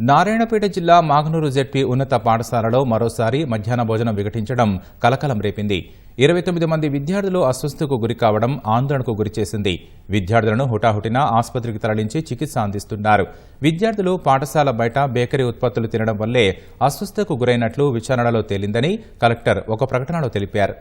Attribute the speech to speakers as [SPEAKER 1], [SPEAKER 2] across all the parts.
[SPEAKER 1] నారాయణపేట జిల్లా మాగనూరు జెడ్పీ ఉన్నత పాఠశాలలో మరోసారి మధ్యాహ్న భోజనం విఘటించడం కలకలం రేపింది. ఇరవై తొమ్మిది మంది విద్యార్థులు అస్వస్థకు గురికావడం ఆందోళనకు గురిచేసింది విద్యార్థులను హుటాహుటిన ఆసుపత్రికి తరలించి చికిత్స అందిస్తున్నారు. విద్యార్థులు పాఠశాల బయట బేకరీ ఉత్పత్తులు తినడం వల్లే అస్వస్థకు గురైనట్లు విచారణలో తేలిందని కలెక్టర్ ఒక ప్రకటనలో తెలిపారు.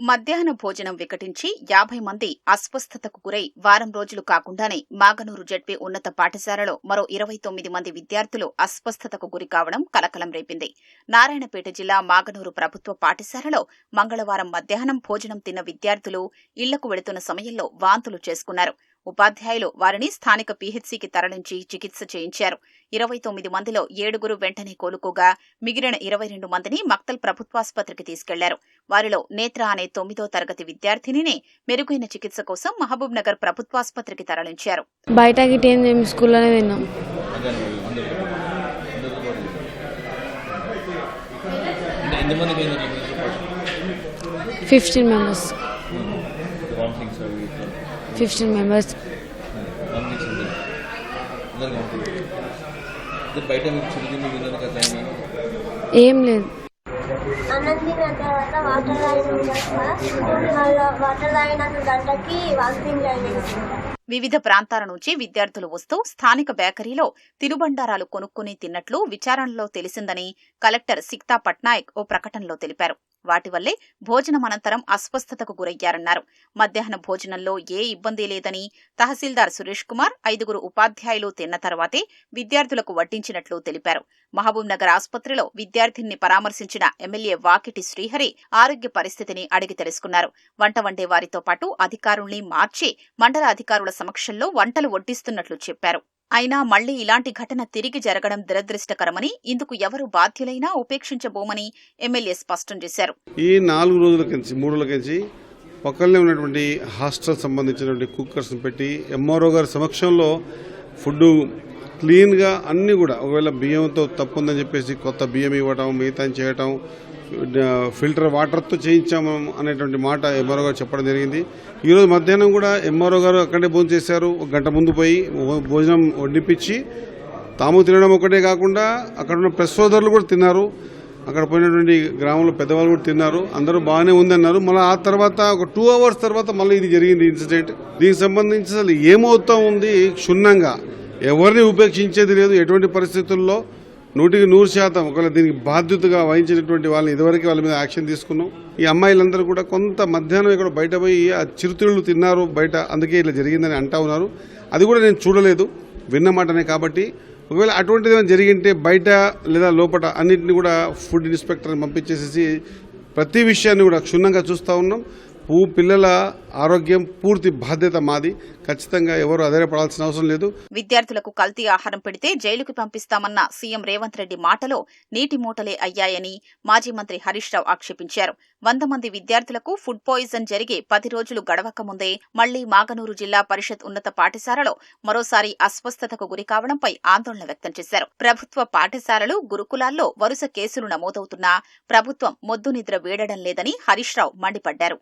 [SPEAKER 2] మధ్యాహ్న భోజనం వికటించి యాభై మంది అస్వస్థతకు గురై వారం రోజులు కాకుండానే మాగనూరు జడ్పీ ఉన్నత పాఠశాలలో మరో ఇరవై తొమ్మిది మంది విద్యార్థులు అస్వస్థతకు గురి కావడం కలకలం రేపింది. నారాయణపేట జిల్లా మాగనూరు ప్రభుత్వ పాఠశాలలో మంగళవారం మధ్యాహ్నం భోజనం తిన్న విద్యార్థులు ఇళ్ళకు వెళుతున్న సమయంలో వాంతులు చేసుకున్నారు. ఉపాధ్యాయులు వారిని స్థానిక పీహెచ్సీకి తరలించి చికిత్స చేయించారు. ఇరవై తొమ్మిది మందిలో ఏడుగురు వెంటనే కోలుకోగా మిగిలిన ఇరవై రెండు మందిని మక్తల్ ప్రభుత్వాసుపత్రికి తీసుకెళ్ళారు. వారిలో నేత్ర అనే తొమ్మిదో తరగతి విద్యార్థినిని మెరుగైన చికిత్స కోసం మహబూబ్ నగర్ ప్రభుత్వాసుపత్రికి తరలించారు.
[SPEAKER 3] బయట స్కూల్లోనే ఫిఫ్టీన్ మెంబర్స్.
[SPEAKER 4] వామిటింగ్స్ అవి
[SPEAKER 3] ఫిఫ్టీన్ మెంబర్స్
[SPEAKER 4] బయట మీకు చిరుతిండి కదా
[SPEAKER 3] ఏం లేదు.
[SPEAKER 5] అన్నం తిన్న తర్వాత వాటర్ తాగినాక మళ్ళీ వాటర్ తాగినాక గంటకి వాకింగ్ అయింది
[SPEAKER 2] వివిధ ప్రాంతాల నుంచి విద్యార్థులు వస్తూ స్థానిక బేకరీలో తినుబండారాలు కొనుక్కుని తిన్నట్లు విచారణలో తెలిసిందని కలెక్టర్ సిక్తా పట్నాయక్ ఓ ప్రకటనలో తెలిపారు. వాటి వల్లే భోజనం అనంతరం అస్వస్థతకు గురయ్యారన్నారు. మధ్యాహ్న భోజనంలో ఏ ఇబ్బంది లేదని తహసీల్దార్ సురేష్ కుమార్ ఐదుగురు ఉపాధ్యాయులు తిన్న తర్వాతే విద్యార్థులకు వడ్డించినట్లు తెలిపారు. మహబూబ్ నగర్ ఆసుపత్రిలో విద్యార్థిని పరామర్శించిన ఎమ్మెల్యే వాకిటి శ్రీహరి ఆరోగ్య పరిస్థితిని అడిగి తెలుసుకున్నారు. వంట వండే వారితో పాటు అధికారుల్ని మార్చి మండల అధికారుల సమక్షంలో వంటలు వడ్డిస్తున్నట్లు చెప్పారు. అయినా మళ్ళీ ఇలాంటి ఘటన తిరిగి జరగడం దురదృష్టకరమని ఇందుకు ఎవరు బాధ్యులైనా ఉపేక్షించబోమని ఎమ్మెల్యే స్పష్టం చేశారు.
[SPEAKER 6] ఈ నాలుగు రోజుల కించి మూడు రోజుల కించి పక్కనే ఉన్నటువంటి హాస్టల్ సంబంధించినటువంటి కుక్కర్స్ని పెట్టి ఎంఆర్ఓ గారి సమక్షంలో ఫుడ్ క్లీన్గా అన్నీ కూడా. ఒకవేళ బియ్యంతో తప్పు ఉందని చెప్పేసి కొత్త బియ్యం ఇవ్వటం మిగతా చేయటం ఫిల్టర్ వాటర్తో చేయించాము అనేటువంటి మాట ఎంఆర్ఓ గారు చెప్పడం జరిగింది. ఈరోజు మధ్యాహ్నం కూడా ఎంఆర్ఓ గారు అక్కడే భోజనం చేశారు. ఒక గంట ముందు పోయి భోజనం వడ్డిపించి తాము తినడం ఒకటే కాకుండా అక్కడ ఉన్న ప్రెస్ సోదరులు కూడా తిన్నారు. అక్కడ పోయినటువంటి గ్రామంలో పెద్దవాళ్ళు కూడా తిన్నారు. అందరూ బాగానే ఉందన్నారు. మళ్ళీ ఆ తర్వాత ఒక టూ అవర్స్ తర్వాత మళ్ళీ ఇది జరిగింది ఇన్సిడెంట్. దీనికి సంబంధించి అసలు ఏమవుతా ఉంది? క్షుణ్ణంగా. ఎవరిని ఉపేక్షించేది లేదు. ఎటువంటి పరిస్థితుల్లో నూటికి నూరు శాతం ఒకవేళ దీనికి బాధ్యతగా వహించినటువంటి వాళ్ళని ఇదివరకు వాళ్ళ మీద యాక్షన్ తీసుకున్నాం. ఈ అమ్మాయిలందరూ కూడా కొంత మధ్యాహ్నం ఇక్కడ బయట పోయి ఆ చిరుతిళ్ళు తిన్నారు బయట. అందుకే ఇట్లా జరిగిందని అంటా ఉన్నారు. అది కూడా నేను చూడలేదు. విన్న మాటనే కాబట్టి. ఒకవేళ అటువంటిది ఏమైనా జరిగింటే బయట లేదా లోపల అన్నింటినీ కూడా ఫుడ్ ఇన్స్పెక్టర్ని పంపించేసేసి ప్రతి విషయాన్ని కూడా క్షుణ్ణంగా చూస్తూ ఉన్నాం. పూ పిల్లల ఆరోగ్యం పూర్తి బాధ్యత మాది. ఖచ్చితంగా ఎవరు అధైర్యపడాల్సిన అవసరం లేదు.
[SPEAKER 2] విద్యార్థులకు కల్తీ ఆహారం పెడితే జైలుకు పంపిస్తామన్న సీఎం రేవంత్ రెడ్డి మాటలో నీటి మూటలే అయ్యాయని మాజీ మంత్రి హరీష్ రావు ఆక్షేపించారు. వంద మంది విద్యార్థులకు ఫుడ్ పాయిజన్ జరిగి పది రోజులు గడవక ముందే మళ్ళీ మాగనూరు జిల్లా పరిషత్ ఉన్నత పాఠశాలలో మరోసారి అస్వస్థతకు గురి కావడంపై ఆందోళన వ్యక్తం చేశారు. ప్రభుత్వ పాఠశాలలు గురుకులాల్లో వరుస కేసులు నమోదవుతున్నా ప్రభుత్వం మొద్దు నిద్ర వీడడం లేదని హరీష్ రావు మండిపడ్డారు.